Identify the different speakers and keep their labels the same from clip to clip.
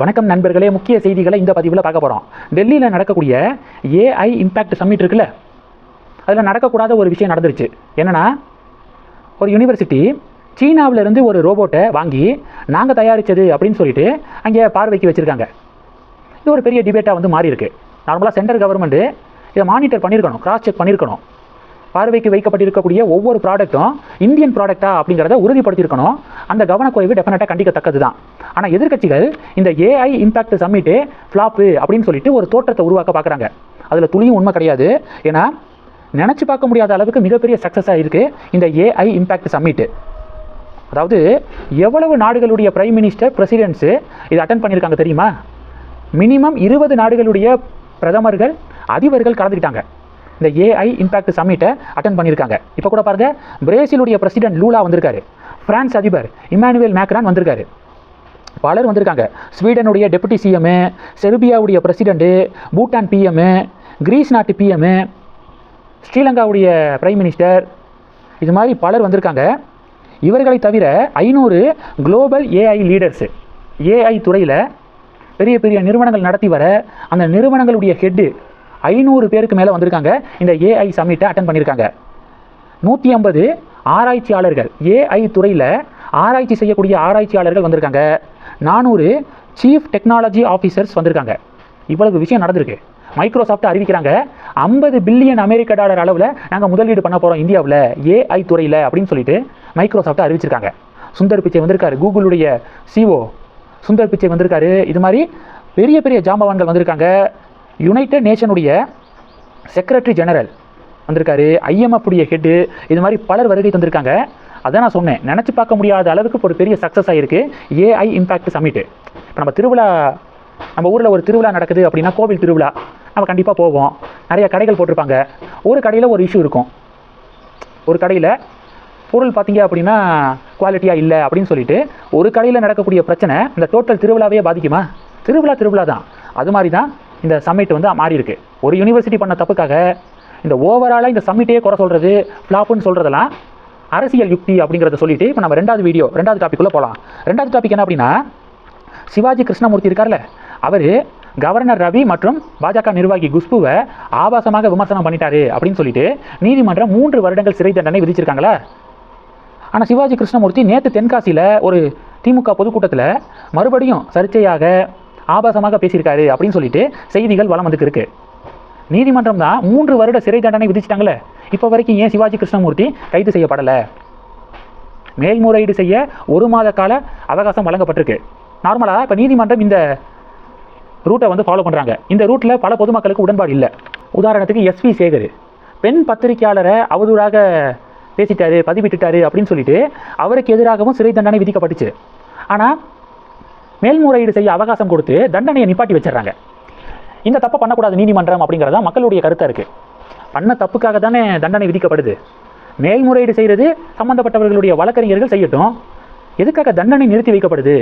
Speaker 1: வணக்கம் நண்பர்களே முக்கிய செய்திகளை இந்த பதிவில் பார்க்க போகிறோம் டெல்லியில் நடக்கக்கூடிய ஏஐ இம்பேக்ட் சம்மிட் இருக்குல்ல? அதில் நடக்கக்கூடாத ஒரு விஷயம் நடந்துருச்சு. என்னென்னா ஒரு யூனிவர்சிட்டி சீனாவிலேருந்து ஒரு ரோபோட்டை வாங்கி நாங்கள் தயாரித்தது அப்படின்னு சொல்லிட்டு அங்கே பார்வைக்கு வச்சுருக்காங்க. இது ஒரு பெரிய டிபேட்டாக வந்து மாறி இருக்கு நார்மலாக சென்ட்ரல் கவர்மெண்ட்டு இதை மானிட்டர் பண்ணியிருக்கணும் கிராஸ் செக் பண்ணியிருக்கணும். பார்வைக்கு வைக்கப்பட்டிருக்கக்கூடிய ஒவ்வொரு ப்ராடக்ட்டும் இந்தியன் ப்ராடக்டா அப்படிங்கிறத உறுதிப்படுத்தியிருக்கணும். அந்த கவனக்குறைவு டெஃபினட்டாக கண்டிக்கத்தக்கது தான் ஆனால் எதிர்க்கட்சிகள் இந்த ஏஐ இம்பாக்ட் சம்மிட்டு ஃப்ளாப்பு அப்படின்னு சொல்லிட்டு ஒரு தோற்றத்தை உருவாக்க பார்க்குறாங்க அதில் துளியும் உண்மை கிடையாது. ஏன்னா நினச்சி பார்க்க முடியாத அளவுக்கு மிகப்பெரிய சக்ஸஸாக இருக்குது இந்த ஏஐ இம்பாக்ட் சம்மிட்டு அதாவது எவ்வளவு நாடுகளுடைய பிரைம் மினிஸ்டர் பிரசிடென்ட்ஸு இதை அட்டன் பண்ணியிருக்காங்க தெரியுமா? மினிமம் இருபது நாடுகளுடைய பிரதமர்கள் அதிபர்கள் கலந்துக்கிட்டாங்க. இந்த ஏஐ இம்பாக்ட் சம்மிட்டை அட்டன் பண்ணியிருக்காங்க. இப்போ கூட பாருங்க பிரேசிலுடைய பிரசிடென்ட் லூலா வந்திருக்காரு. பிரான்ஸ் அதிபர் இமானுவேல் மேக்ரான் வந்திருக்காரு. பலர் வந்திருக்காங்க. ஸ்வீடனுடைய டெபுட்டி சிஎம்மு செர்பியாவுடைய பிரசிடெண்ட்டு பூட்டான் பிஎம்மு கிரீஸ் நாட்டு பிஎம்மு ஸ்ரீலங்காவுடைய பிரைம் மினிஸ்டர் இது மாதிரி பலர் வந்திருக்காங்க. இவர்களை தவிர ஐநூறு குளோபல் ஏஐ லீடர்ஸு ஏஐ துறையில் பெரிய பெரிய நிறுவனங்கள் நடத்தி வர அந்த நிறுவனங்களுடைய ஹெட்டு ஐநூறு பேருக்கு மேலே வந்திருக்காங்க. இந்த ஏஐ சம்மிட்டை அட்டன் பண்ணியிருக்காங்க நூற்றி ஐம்பது ஆராய்ச்சியாளர்கள் ஏஐ துறையில் ஆராய்ச்சி செய்யக்கூடிய ஆராய்ச்சியாளர்கள் வந்திருக்காங்க. நானூறு சீஃப் டெக்னாலஜி ஆஃபீஸர்ஸ் வந்திருக்காங்க. இவ்வளவு விஷயம் நடந்திருக்கு. மைக்ரோசாஃப்ட் அறிவிக்கிறாங்க ஐம்பது பில்லியன் அமெரிக்க டாலர் அளவில் நாங்கள் முதலீடு பண்ண போகிறோம் இந்தியாவில் ஏஐ துறையில் அப்படின்னு சொல்லிட்டு மைக்ரோசாஃப்ட் அறிவிச்சிருக்காங்க. சுந்தர் பிச்சை வந்திருக்காரு கூகுளுடைய சிஓ சுந்தர் பிச்சை வந்திருக்காரு. இது மாதிரி பெரிய பெரிய ஜாம்பவான்கள் வந்திருக்காங்க. யுனைடெட் நேஷனுடைய செக்ரட்டரி ஜெனரல் வந்திருக்காரு. ஐஎம்எஃப் உடைய ஹெட்டு இது மாதிரி பலர் வருகை தந்திருக்காங்க. அதான் நான் சொன்னேன். நினச்சி பார்க்க முடியாத அளவுக்கு ஒரு பெரிய சக்ஸஸ் ஆகிருக்கு ஏஐ இம்பாக்ட் சமிட்டு இப்போ நம்ம திருவிழா நம்ம ஊரில் ஒரு திருவிழா நடக்குது அப்படின்னா கோவில் திருவிழா. நம்ம கண்டிப்பாக போவோம். நிறைய கடைகள் போட்டிருப்பாங்க. ஒரு கடையில் ஒரு இஷ்யூ இருக்கும். ஒரு கடையில் பொருள் பார்த்தீங்க அப்படின்னா குவாலிட்டியாக இல்லை அப்படின்னு சொல்லிட்டு ஒரு கடையில் நடக்கக்கூடிய பிரச்சனை இந்த டோட்டல் திருவிழாவே பாதிக்குமா? திருவிழா திருவிழா தான். அது மாதிரி தான் இந்த சம்மிட் வந்து மாறி இருக்கு. ஒரு யூனிவர்சிட்டி பண்ண தப்புக்காக இந்த ஓவராலாக இந்த சம்மிட்டே குறை சொல்கிறது ஃப்ளாப்புன்னு சொல்கிறதெல்லாம் அரசியல் யுக்தி அப்படிங்கிறத சொல்லிட்டு இப்போ நம்ம ரெண்டாவது வீடியோ ரெண்டாவது டாப்பிக்குள்ளே போகலாம் ரெண்டாவது டாபிக் என்ன அப்படின்னா சிவாஜி கிருஷ்ணமூர்த்தி இருக்கார்ல அவர் கவர்னர் ரவி மற்றும் பாஜக நிர்வாகி குஷ்புவை ஆபாசமாக விமர்சனம் பண்ணிட்டாரு அப்படின்னு சொல்லிட்டு நீதிமன்றம் மூன்று வருடங்கள் சிறை தண்டனை விதிச்சிருக்காங்களா? ஆனால் சிவாஜி கிருஷ்ணமூர்த்தி நேற்று தென்காசியில் ஒரு திமுக பொதுக்கூட்டத்தில் மறுபடியும் சர்ச்சையாக ஆபாசமாக பேசியிருக்காரு அப்படின்னு சொல்லிட்டு செய்திகள் வளம் வந்துக்கு நீதிமன்றம் தான் மூன்று வருட சிறை தண்டனை விதிச்சிட்டாங்களே. இப்போ வரைக்கும் ஏன் சிவாஜி கிருஷ்ணமூர்த்தி கைது செய்யப்படலை? மேல்முறையீடு செய்ய ஒரு மாத கால அவகாசம் வழங்கப்பட்டிருக்கு. நார்மலாக இப்போ நீதிமன்றம் இந்த ரூட்டை வந்து ஃபாலோ பண்ணுறாங்க இந்த ரூட்டில் பல பொதுமக்களுக்கு உடன்பாடு இல்லை. உதாரணத்துக்கு எஸ்வி சேகர். பெண் பத்திரிக்கையாளரை அவதூறாக பேசிட்டாரு பதிவிட்டுட்டாரு அப்படின்னு சொல்லிட்டு அவருக்கு எதிராகவும் சிறை தண்டனை விதிக்கப்பட்டுச்சு. ஆனால் மேல்முறையீடு செய்ய அவகாசம் கொடுத்து தண்டனையை நிப்பாட்டி வச்சிடுறாங்க. இந்த தப்பை பண்ணக்கூடாது நீதிமன்றம் அப்படிங்கிறதா மக்களுடைய கருத்தாக இருக்குது பண்ண தப்புக்காக தானே தண்டனை விதிக்கப்படுது. மேல்முறையீடு செய்கிறது சம்மந்தப்பட்டவர்களுடைய வழக்கறிஞர்கள் செய்யட்டும். எதுக்காக தண்டனை நிறுத்தி வைக்கப்படுது?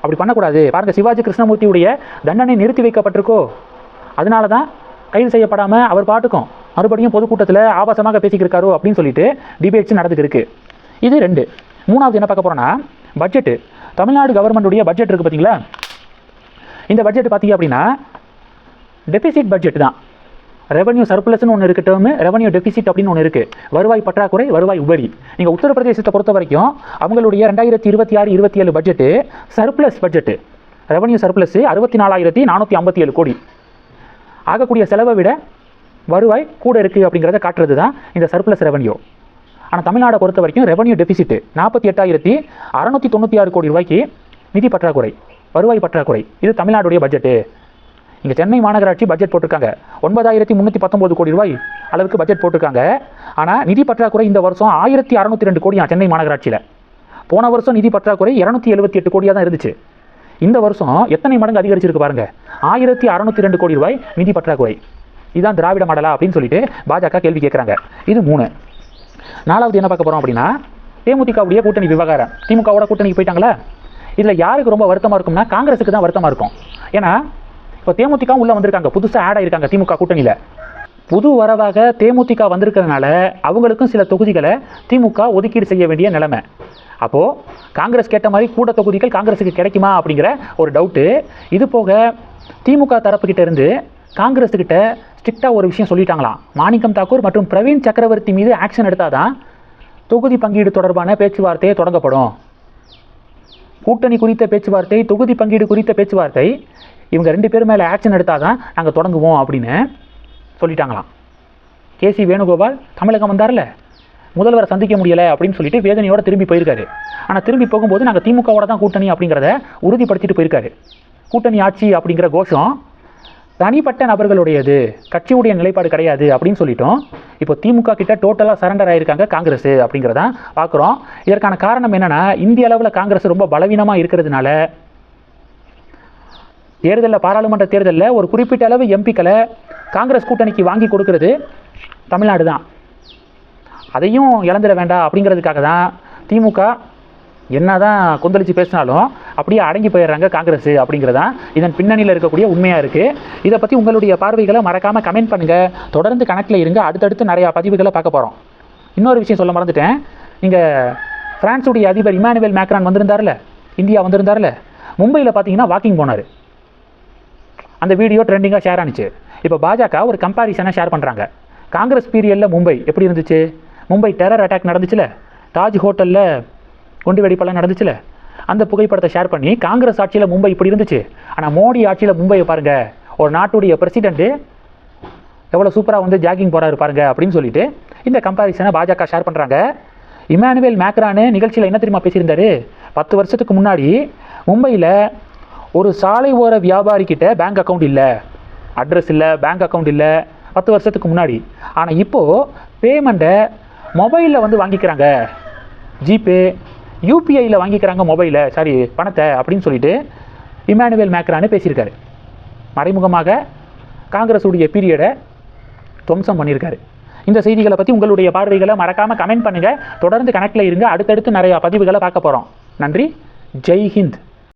Speaker 1: அப்படி பண்ணக்கூடாது. பாருங்க சிவாஜி கிருஷ்ணமூர்த்தியுடைய தண்டனை நிறுத்தி வைக்கப்பட்டிருக்கோ? அதனால தான் கைது செய்யப்படாமல் அவர் பாட்டுக்கும் மறுபடியும் பொதுக்கூட்டத்தில் ஆபாசமாக பேசிக்கிருக்காரோ அப்படின்னு சொல்லிட்டு டிபேட்ஸ் நடந்துட்டு இருக்கு. இது ரெண்டு. மூணாவது என்ன பார்க்க போகிறோன்னா பட்ஜெட்டு தமிழ்நாடு கவர்மெண்ட்டுடைய பட்ஜெட் இருக்குது பார்த்தீங்களா இந்த பட்ஜெட் பார்த்தீங்க அப்படின்னா டெபிசிட் பட்ஜெட் தான். ரெவன்யூ சர்ப்ளஸ்னு ஒன்று இருக்கு டேர்மு ரெவன்யூ டெபிசிட் அப்படின்னு ஒன்று இருக்குது வருவாய் பற்றாக்குறை வருவாய் உபரி. நீங்கள் உத்தரப்பிரதேசத்தை பொறுத்த வரைக்கும் அவங்களுடைய ரெண்டாயிரத்தி இருபத்தி ஆறு இருபத்தி ஏழு budget surplus budget revenue surplus அறுபத்தி நாலாயிரத்தி நானூற்றி ஐம்பத்தி ஏழு கோடி. ஆகக்கூடிய செலவை விட வருவாய் கூட இருக்குது அப்படிங்கிறத காட்டுறது தான் இந்த சர்ப்ளஸ் ரெவன்யூ ஆனால் தமிழ்நாடை பொறுத்த வரைக்கும் ரெவன்யூ டெபிசிட்டு நாற்பத்தி எட்டாயிரத்தி அறநூற்றி தொண்ணூற்றி ஆறு கோடி ரூபாய்க்கு நிதி பற்றாக்குறை வருவாய் பற்றாக்குறை. இது தமிழ்நாடுடைய பட்ஜெட்டு இங்கே சென்னை மாநகராட்சி பட்ஜெட் போட்டிருக்காங்க. ஒன்பதாயிரத்தி முந்நூற்றி பத்தொம்போது கோடி ரூபாய் அளவுக்கு பட்ஜெட் போட்டிருக்காங்க. ஆனால் நிதி பற்றாக்குறை இந்த வருஷம் ஆயிரத்தி அறநூற்றி ரெண்டு கோடியா சென்னை மாநகராட்சியில். போன வருஷம் நிதி பற்றாக்குறை இரநூத்தி எழுபத்தி எட்டு கோடியாக தான் இருந்துச்சு. இந்த வருஷம் எத்தனை மடங்கு அதிகரிச்சிருக்கு பாருங்க. ஆயிரத்தி அறநூற்றி ரெண்டு கோடி ரூபாய் நிதி பற்றாக்குறை. இதுதான் திராவிட மாடலா அப்படின்னு சொல்லிட்டு பாஜக கேள்வி கேட்குறாங்க இது மூணு. நாலாவது என்ன பார்க்க போகிறோம் அப்படின்னா தேமுதிகவுடைய கூட்டணி விவகாரம். திமுகவோட கூட்டணிக்கு போயிட்டாங்களா? இதில் யாருக்கு ரொம்ப வருத்தமாக இருக்கும்னா காங்கிரஸுக்கு தான் வருத்தமாக இருக்கும். ஏன்னா இப்போ தேமுதிகவும் உள்ளே வந்திருக்காங்க. புதுசாக ஆட் ஆயிருக்காங்க திமுக கூட்டணியில். புது வரவாக தேமுதிக வந்திருக்கிறதுனால அவங்களுக்கும் சில தொகுதிகளை திமுக ஒதுக்கீடு செய்ய வேண்டிய நிலைமை. அப்போது காங்கிரஸ் கேட்ட மாதிரி கூட தொகுதிகள் காங்கிரஸுக்கு கிடைக்குமா அப்படிங்கிற ஒரு டவுட்டு இது போக திமுக தரப்புக்கிட்ட இருந்து காங்கிரஸுக்கிட்ட ஸ்ட்ரிக்டாக ஒரு விஷயம் சொல்லிட்டாங்களாம். மாணிக்கம் தாக்கூர் மற்றும் பிரவீன் சக்கரவர்த்தி மீது ஆக்ஷன் எடுத்தால் தான் தொகுதி பங்கீடு தொடர்பான பேச்சுவார்த்தையை தொடங்கப்படும். கூட்டணி குறித்த பேச்சுவார்த்தை தொகுதி பங்கீடு குறித்த பேச்சுவார்த்தை இவங்க ரெண்டு பேர் மேலே ஆக்ஷன் எடுத்தால் தான் நாங்கள் தொடங்குவோம் அப்படின்னு சொல்லிட்டாங்களாம். கேசி வேணுகோபால் தமிழகம் வந்தார்ல? முதல்வரை சந்திக்க முடியலை அப்படின்னு சொல்லிட்டு வேதனையோடு திரும்பி போயிருக்காரு. ஆனால் திரும்பி போகும்போது நாங்கள் திமுகவோட தான் கூட்டணி அப்படிங்கிறத உறுதிப்படுத்திட்டு போயிருக்காரு. கூட்டணி ஆட்சி அப்படிங்கிற கோஷம் தனிப்பட்ட நபர்களுடையது கட்சியுடைய நிலைப்பாடு கிடையாது அப்படின்னு சொல்லிட்டோம். இப்போ திமுக கிட்ட டோட்டலாக சரண்டர் ஆயிருக்காங்க காங்கிரஸ் அப்படிங்கிறத பார்க்குறோம் இதற்கான காரணம் என்னென்னா இந்திய அளவில் காங்கிரஸ் ரொம்ப பலவீனமாக இருக்கிறதுனால தேர்தலில் பாராளுமன்ற தேர்தலில் ஒரு குறிப்பிட்ட அளவு எம்பிக்களை காங்கிரஸ் கூட்டணிக்கு வாங்கி கொடுக்கறது தமிழ்நாடு தான். அதையும் இழந்துட வேண்டாம் அப்படிங்கிறதுக்காக தான் திமுக என்னதான் கொந்தளித்து பேசினாலும் அப்படியே அடங்கி போயிடுறாங்க காங்கிரஸ் அப்படிங்கிறதான் இதன் பின்னணியில் இருக்கக்கூடிய உண்மையாக இருக்குது இதை பற்றி உங்களுடைய பார்வைகளை மறக்காமல் கமெண்ட் பண்ணுங்கள் தொடர்ந்து கணக்கில் இருங்க. அடுத்தடுத்து நிறையா பதிவுகளை பார்க்க போகிறோம் இன்னொரு விஷயம் சொல்ல மறந்துட்டேன். நீங்கள் ஃப்ரான்ஸுடைய அதிபர் இமானுவேல் மேக்ரான் வந்திருந்தார்ல? இந்தியா வந்திருந்தார்ல? மும்பையில் பார்த்தீங்கன்னா வாக்கிங் போனார். அந்த வீடியோ ட்ரெண்டிங்காக ஷேர் ஆனிச்சு. இப்போ பாஜக ஒரு கம்பாரிசனை ஷேர் பண்ணுறாங்க காங்கிரஸ் பீரியடில் மும்பை எப்படி இருந்துச்சு? மும்பை டெரர் அட்டாக் நடந்துச்சுல? தாஜ் ஹோட்டலில் குண்டு வெடிப்பெல்லாம் நடந்துச்சுல? அந்த புகைப்படத்தை ஷேர் பண்ணி காங்கிரஸ் ஆட்சியில் மும்பை இப்படி இருந்துச்சு. ஆனால் மோடி ஆட்சியில் மும்பையை பாருங்கள் ஒரு நாட்டுடைய பிரசிடெண்ட்டு எவ்வளோ சூப்பராக வந்து ஜாகிங் போகிறாரு பாருங்க அப்படின்னு சொல்லிட்டு இந்த கம்பாரிசனை பாஜக ஷேர் பண்ணுறாங்க இமானுவேல் மேக்ரானு நிகழ்ச்சியில் என்ன தெரியுமா பேசியிருந்தாரு? பத்து வருஷத்துக்கு முன்னாடி மும்பையில் ஒரு சாலை ஓர வியாபாரிக்கிட்ட பேங்க் அக்கவுண்ட் இல்லை அட்ரஸ் இல்லை பேங்க் அக்கௌண்ட் இல்லை பத்து வருஷத்துக்கு முன்னாடி. ஆனால் இப்போது பேமெண்ட்டை மொபைலில் வந்து வாங்கிக்கிறாங்க. ஜிபே யூபிஐயில் வாங்கிக்கிறாங்க மொபைலை சாரி பணத்தை அப்படின்னு சொல்லிட்டு இமானுவேல் மேக்ரானு பேசியிருக்காரு. மறைமுகமாக காங்கிரஸுடைய பீரியடை துவம்சம் பண்ணியிருக்காரு. இந்த செய்திகளை பற்றி உங்களுடைய பார்வைகளை மறக்காமல் கமெண்ட் பண்ணுங்கள் தொடர்ந்து கணக்கில் இருங்க. அடுத்தடுத்து நிறையா பதிவுகளை பார்க்க போகிறோம் நன்றி. ஜெய் ஹிந்த்.